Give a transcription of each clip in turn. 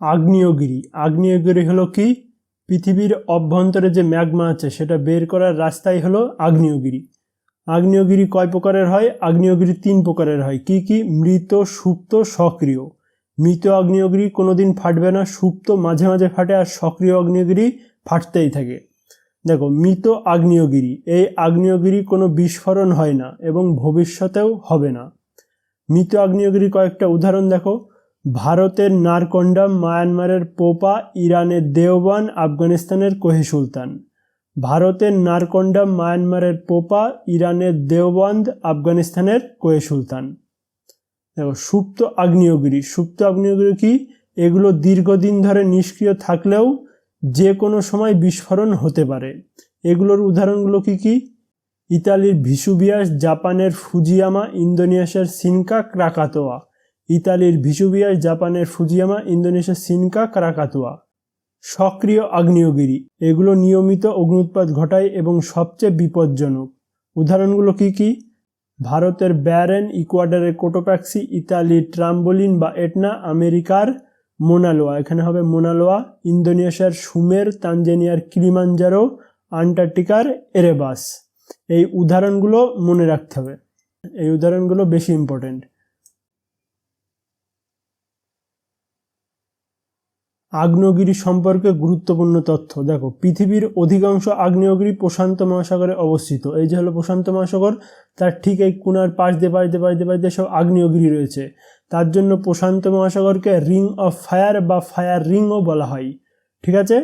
আগ্নেয়গিরি। আগ্নেয়গিরি হলো কি? পৃথিবীর অভ্যন্তরে যে ম্যাগমা আছে, সেটা বের করার রাস্তাই হলো আগ্নেয়গিরি। আগ্নেয়গিরি কয় প্রকারের হয়? আগ্নেয়গিরি তিন প্রকারের হয়। কি কি? মৃত, সুপ্ত, সক্রিয়। মৃত আগ্নেয়গিরি কোনোদিন ফাটবে না, সুপ্ত মাঝে মাঝে ফাটে আর সক্রিয় আগ্নেয়গিরি ফাটতেই থাকে। দেখো, মৃত আগ্নেয়গিরি, এই আগ্নেয়গিরি কোনো বিস্ফোরণ হয় না এবং ভবিষ্যতেও হবে না। মৃত আগ্নেয়গিরি কয়েকটা উদাহরণ দেখো। ভারতের নারকন্ডাম মায়ানমারের পোপা, ইরানের দেওবান, আফগানিস্তানের কোহে সুলতান। ভারতের নারকন্ডাম মায়ানমারের পোপা, ইরানের দেওবন্দ আফগানিস্তানের কোয়ে সুলতান। দেখো, সুপ্ত আগ্নেয়গিরি। সুপ্ত আগ্নেয়গিরি কি? এগুলো দীর্ঘদিন ধরে নিষ্ক্রিয় থাকলেও যে কোনো সময় বিস্ফোরণ হতে পারে। এগুলোর উদাহরণগুলো কি কি? ইতালির ভিসুবিয়াস জাপানের ফুজিয়ামা, ইন্দোনেশিয়ার সিনকা, ক্রাকাতোয়া। ইতালির ভিসুবিয়াস জাপানের ফুজিয়ামা, ইন্দোনেশিয়ার সিনকা, কারাকাতুয়া। সক্রিয় আগ্নেয়গিরি। এগুলো নিয়মিত অগ্নুৎপাত ঘটায় এবং সবচেয়ে বিপজ্জনক। উদাহরণগুলো কি কি? ভারতের ব্যারেন, ইকুয়াডারের কোটোপ্যাক্সি, ইতালির ট্রাম্বোলিন বা এটনা, আমেরিকার মোনালোয়া। এখানে হবে মোনালোয়া, ইন্দোনেশিয়ার সুমের, তানজেনিয়ার কিলিমাঞ্জারো, আন্টার্কটিকার এরেবাস। এই উদাহরণগুলো মনে রাখতে হবে। এই উদাহরণগুলো বেশি ইম্পর্টেন্ট আগ্নেয়গিরি সম্পর্কে গুরুত্বপূর্ণ তথ্য। দেখো, পৃথিবীর অধিকাংশ আগ্নেয়গিরি প্রশান্ত মহাসাগরে অবস্থিত। এই যে হলো প্রশান্ত মহাসাগর, তার ঠিক এই কোনার পাশ দিয়ে পাশ দিয়ে পাশ দিয়ে পাশ দিয়ে সব আগ্নেয়গিরি রয়েছে। তার জন্য প্রশান্ত মহাসাগরকে রিং অফ ফায়ার বা ফায়ার রিংও বলা হয়। ঠিক আছে?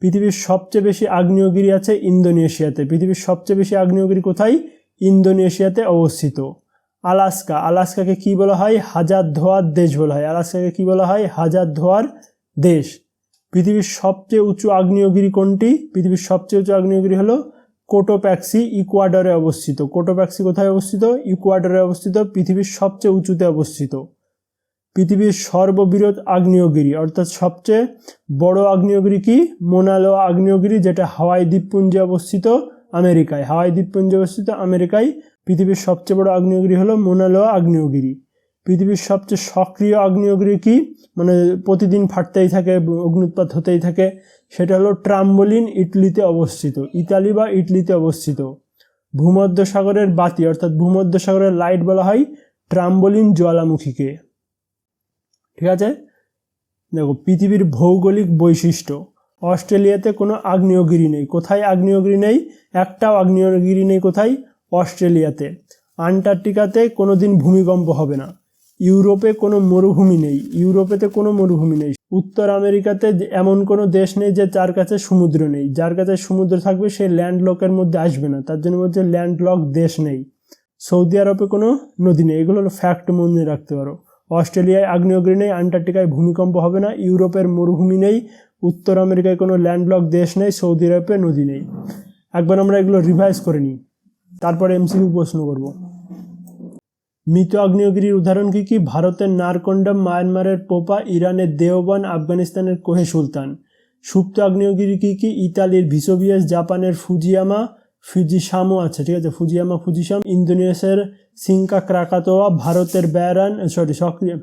পৃথিবীর সবচেয়ে বেশি আগ্নেয়গিরি আছে ইন্দোনেশিয়াতে। পৃথিবীর সবচেয়ে বেশি আগ্নেয়গিরি কোথায়? ইন্দোনেশিয়াতে অবস্থিত। আলাস্কা। আলাস্কাকে কি বলা হয়? হাজার ধোয়ার দেশ বলা হয়। আলাস্কাকে কি বলা হয়? হাজার ধোয়ার দেশ। পৃথিবীর সবচেয়ে উঁচু আগ্নেয়গিরি কোনটি? পৃথিবীর সবচেয়ে উঁচু আগ্নেয়গিরি হলো কোটোপ্যাক্সি, ইকুয়াডরে অবস্থিত। কোটোপ্যাক্সি কোথায় অবস্থিত? ইকুয়াডরে অবস্থিত, পৃথিবীর সবচেয়ে উঁচুতে অবস্থিত। পৃথিবীর সর্ববৃহৎ আগ্নেয়গিরি, অর্থাৎ সবচেয়ে বড় আগ্নেয়গিরি কি? মোনালোয়া আগ্নেয়গিরি, যেটা হাওয়াই দ্বীপপুঞ্জে অবস্থিত, আমেরিকায়। হাওয়াই দ্বীপপুঞ্জে অবস্থিত, আমেরিকায়। পৃথিবীর সবচেয়ে বড় আগ্নেয়গিরি হলো মোনালোয়া আগ্নেয়গিরি। পৃথিবীর সবচেয়ে সক্রিয় আগ্নেয়গিরি কি? মানে প্রতিদিন ফাটতেই থাকে, অগ্নুৎপাত হতেই থাকে। সেটা হলো ট্রাম্বোলিন ইটলিতে অবস্থিত, ইতালি বা ইটলিতে অবস্থিত। ভূমধ্যসাগরের বাতি, অর্থাৎ ভূমধ্যসাগরের লাইট বলা হয় ট্রাম্বোলিন জ্বালামুখীকে। ঠিক আছে? দেখো, পৃথিবীর ভৌগোলিক বৈশিষ্ট্য। অস্ট্রেলিয়াতে কোনো আগ্নেয়গিরি নেই। কোথায় আগ্নেয়গিরি নেই? একটাও আগ্নেয়গিরি নেই কোথায়? অস্ট্রেলিয়াতে। আন্টার্কটিকাতে কোনো দিন ভূমিকম্প হবে না। ইউরোপে কোনো মরুভূমি নেই। ইউরোপেতে কোনো মরুভূমি নেই। উত্তর আমেরিকাতে এমন কোনো দেশ নেই যে যার কাছে সমুদ্র নেই। যার কাছে সমুদ্র থাকবে সে ল্যান্ডলকের মধ্যে আসবে না। তার জন্য বলছে ল্যান্ডলক দেশ নেই। সৌদি আরবে কোনো নদী নেই। এগুলো হলো ফ্যাক্ট মনে রাখতে পারো। অস্ট্রেলিয়ায় আগ্নেয়গিরি নেই, আন্টার্কটিকায় ভূমিকম্প হবে না, ইউরোপের মরুভূমি নেই, উত্তর আমেরিকায় কোনো ল্যান্ডলক দেশ নেই, সৌদি আরবে নদী নেই। একবার আমরা এগুলো রিভাইজ করে নিই। তারপরে এমসিকিউ প্রশ্ন করব। মৃত আগ্নেয়গিরির উদাহরণ কি কি? ভারতের নারকন্ডাম, মায়ানমারের পোপা, ইরানের দেওবান, আফগানিস্তানের কোহে সুলতান। সুপ্ত আগ্নেয়গিরি কি কি? ইতালির ভিসোভিয়াস, জাপানের ফুজিয়ামা, ফুজিসামো আছে, ঠিক আছে? ফুজিয়ামা, ফুজিসাম, ইন্দোনেশিয়ার সিঙ্কা, ক্রাকাতোয়া, ভারতের ব্যারান সরি সক্রিয়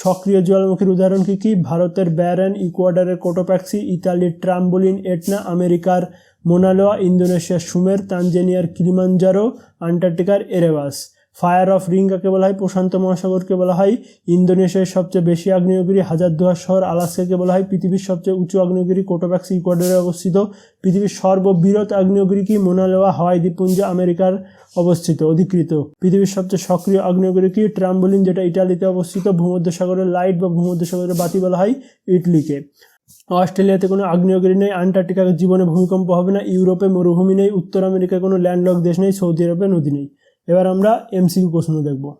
সক্রিয় জলমুখীর উদাহরণ কি কি? ভারতের ব্যারান, ইকুয়াডারের কোটোপ্যাক্সি, ইতালির ট্রাম্বোলিন, এটনা, আমেরিকার মোনালোয়া, ইন্দোনেশিয়ার সুমের, তানজেনিয়ার কিলিমাঞ্জারো, আন্টার্কটিকার এরেবাস। ফায়ার অফ রিং কাকে বলা হয়, প্রশান্ত মহাসাগরকে বলা হয়, ইন্দোনেশিয়ার সবচেয়ে বেশি আগ্নেয়গিরি হাজারদুয়ার শহর, আলাস্কাকে বলা হয়, পৃথিবীর সবচেয়ে উঁচু আগ্নেয়গিরি কোটোপ্যাক্সি ইকুয়াডরে অবস্থিত। পৃথিবীর সর্ববৃহৎ আগ্নেয়গিরি কি? মোনালোয়া হাওয়াই দ্বীপপুঞ্জ, আমেরিকার অবস্থিত, অধিকৃত। পৃথিবীর সবচেয়ে সক্রিয় আগ্নেয়গিরি কি? ট্রাম্বোলিন, যেটা ইটালিতে অবস্থিত। ভূমধ্যসাগরের লাইট বা ভূমধ্যসাগরের বাতি বলা হয়, ইটলিকে। অস্ট্রেলিয়াতে কোনো আগ্নেয়গিরি নেই, আন্টার্কটিকার জীবনে ভূমিকম্প হবে না, ইউরোপে মরুভূমি নেই, উত্তর আমেরিকায় কোনো ল্যান্ডলক দেশ নেই, সৌদি আরবে নদী নেই। এবার আমরা এমসিকিউ প্রশ্ন দেখব।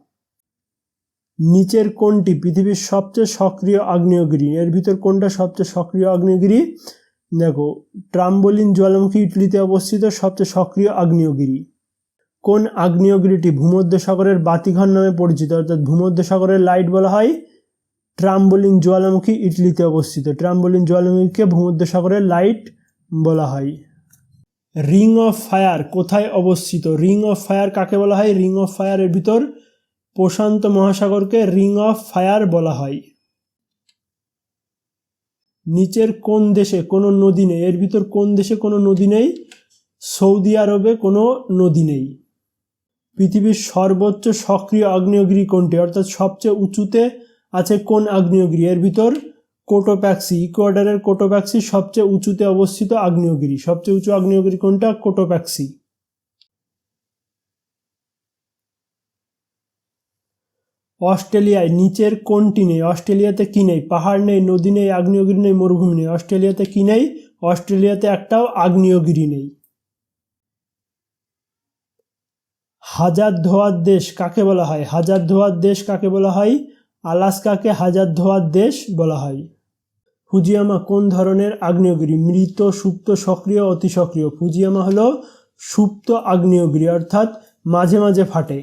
নিচের কোনটি পৃথিবীর সবচেয়ে সক্রিয় আগ্নেয়গিরি। এর ভিতর কোনটা সবচেয়ে সক্রিয় আগ্নেয়গিরি? দেখো, ট্রাম্বোলিন জ্বালামুখী ইটলিতে অবস্থিত সবচেয়ে সক্রিয় আগ্নেয়গিরি। কোন আগ্নেয়গিরিটি ভূমধ্যসাগরের বাতিঘর নামে পরিচিত? অর্থাৎ ভূমধ্যসাগরের লাইট বলা হয় ট্রাম্বোলিন জ্বালামুখী ইটলিতে অবস্থিত। ট্রাম্বোলিন জ্বালামুখীকে ভূমধ্যসাগরের লাইট বলা হয়। রিং অফ ফায়ার কোথায় অবস্থিত? রিং অফ ফায়ার কাকে বলা হয়? রিং অফ ফায়ারের ভিতর প্রশান্ত মহাসাগরকে রিং অফ ফায়ার বলা হয়। নিচের কোন দেশে কোনো নদী নেই? এর ভিতর কোন দেশে কোনো নদী নেই? সৌদি আরবে কোনো নদী নেই। পৃথিবীর সর্বোচ্চ সক্রিয় আগ্নেয়গিরি কোনটি? অর্থাৎ সবচেয়ে উঁচুতে আছে কোন আগ্নেয়গিরি? এর ভিতর কোটোপ্যাক্সি, ইকুয়াডারের কোটোপ্যাক্সি সবচেয়ে উঁচুতে অবস্থিত আগ্নেয়গিরি। সবচেয়ে উঁচু আগ্নেয়গিরি কোনটা? কোটোপ্যাক্সি। অস্ট্রেলিয়ায় নিচের কোনটি নেই? অস্ট্রেলিয়াতে কি নেই? পাহাড় নেই, নদী নেই, আগ্নেয়গিরি নেই, মরুভূমি নেই। অস্ট্রেলিয়াতে কি নেই? অস্ট্রেলিয়াতে একটাও আগ্নেয়গিরি নেই। হাজার ধোয়ার দেশ কাকে বলা হয়? হাজার ধোয়ার দেশ কাকে বলা হয়? আলাস্কাকে হাজার ধোয়ার দেশ বলা হয়। ফুজিয়ামা কোন ধরনের আগ্নেয়গিরি? মৃত, সুপ্ত, সক্রিয়, অতি সক্রিয়? ফুজিয়ামা হলো সুপ্ত আগ্নেয়গিরি, অর্থাৎ মাঝে মাঝে ফাটে।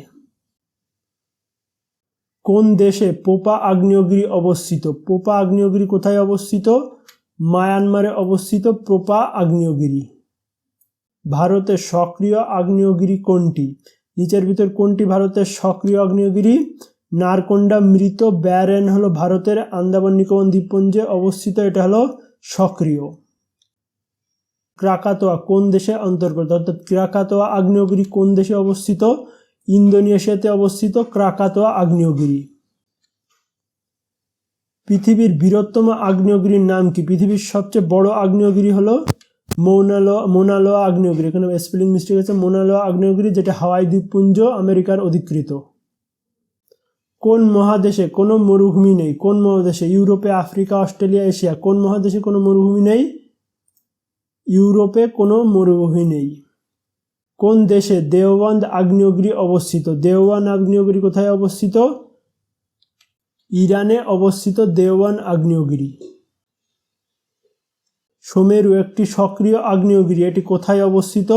কোন দেশে পোপা আগ্নেয়গিরি অবস্থিত? পোপা আগ্নেয়গিরি কোথায় অবস্থিত? মায়ানমারে অবস্থিত পোপা আগ্নেয়গিরি। ভারতের সক্রিয় আগ্নেয়গিরি কোনটি? নিচের ভিতর কোনটি ভারতের সক্রিয় আগ্নেয়গিরি? নারকোন্ডা মৃত ব্যারেন হলো ভারতের আন্দামান নিকোবর দ্বীপপুঞ্জে অবস্থিত, এটা হলো সক্রিয়। ক্রাকাতোয়া কোন দেশে অন্তর্গত? অর্থাৎ ক্রাকাতোয়া আগ্নেয়গিরি কোন দেশে অবস্থিত? ইন্দোনেশিয়াতে অবস্থিত ক্রাকাতোয়া আগ্নেয়গিরি। পৃথিবীর বৃহত্তম আগ্নেয়গিরির নাম কি? পৃথিবীর সবচেয়ে বড় আগ্নেয়গিরি হলো মৌনালো মোনালোয়া আগ্নেয়গিরি। এখানে স্পেলিং মিস্টেক আছে। মোনালোয়া আগ্নেয়গিরি, যেটা হাওয়াই দ্বীপপুঞ্জ, আমেরিকার অধিকৃত। কোন মহাদেশে কোনো মরুভূমি নেই? কোন মহাদেশে? ইউরোপে, আফ্রিকা, অস্ট্রেলিয়া, এশিয়া। কোন মহাদেশে কোনো মরুভূমি নেই? ইউরোপে কোনো মরুভূমি নেই। কোন দেশে দেওবন্দ আগ্নেয়গিরি অবস্থিত? দেওয়ান আগ্নেয়গিরি কোথায় অবস্থিত? ইরানে অবস্থিত দেওয়ান আগ্নেয়গিরি। সোমেরু একটি সক্রিয় আগ্নেয়গিরি। এটি কোথায় অবস্থিত?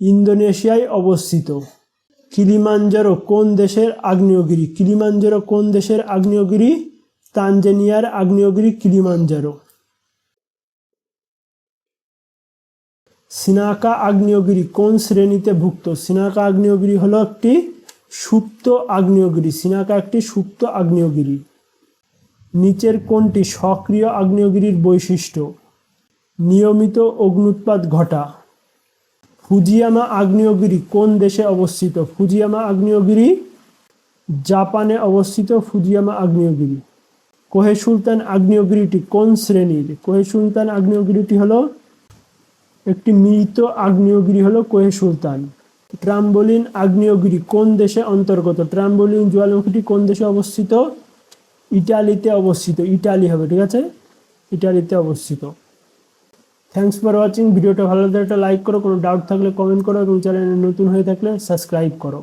ইন্দোনেশিয়ায় অবস্থিত। কিলিমাঞ্জারো কোন দেশের আগ্নেয়গিরি? কিলিমাঞ্জারো কোন দেশের আগ্নেয়গিরি? তানজানিয়ার আগ্নেয়গিরি কিলিমাঞ্জারো। সিনাকা আগ্নেয়গিরি কোন শ্রেণীতে ভুক্ত? সিনাকা আগ্নেয়গিরি হলো একটি সুপ্ত আগ্নেয়গিরি। সিনাকা একটি সুপ্ত আগ্নেয়গিরি। নিচের কোনটি সক্রিয় আগ্নেয়গিরির বৈশিষ্ট্য? নিয়মিত অগ্নুৎপাত ঘটা। ফুজিয়ামা আগ্নেয়গিরি কোন দেশে অবস্থিত? ফুজিয়ামা আগ্নেয়গিরি জাপানে অবস্থিত, ফুজিয়ামা আগ্নেয়গিরি। কোহে সুলতান আগ্নেয়গিরিটি কোন শ্রেণির? কোহে সুলতান আগ্নেয়গিরিটি হলো একটি মৃত আগ্নেয়গিরি হলো কোহে সুলতান। ট্রাম্বোলিন আগ্নেয়গিরি কোন দেশে অন্তর্গত? ট্রাম্বোলিন জ্বালামুখীটি কোন দেশে অবস্থিত? ইটালিতে অবস্থিত। ইটালি হবে, ঠিক আছে? ইটালিতে অবস্থিত। থ্যাংকস ফর ওয়াচিং ভিডিওটা ভালো লাগলে একটা লাইক করো, কোনো ডাউট থাকলে কমেন্ট করো এবং চ্যানেলে নতুন হয়ে থাকলে সাবস্ক্রাইব করো।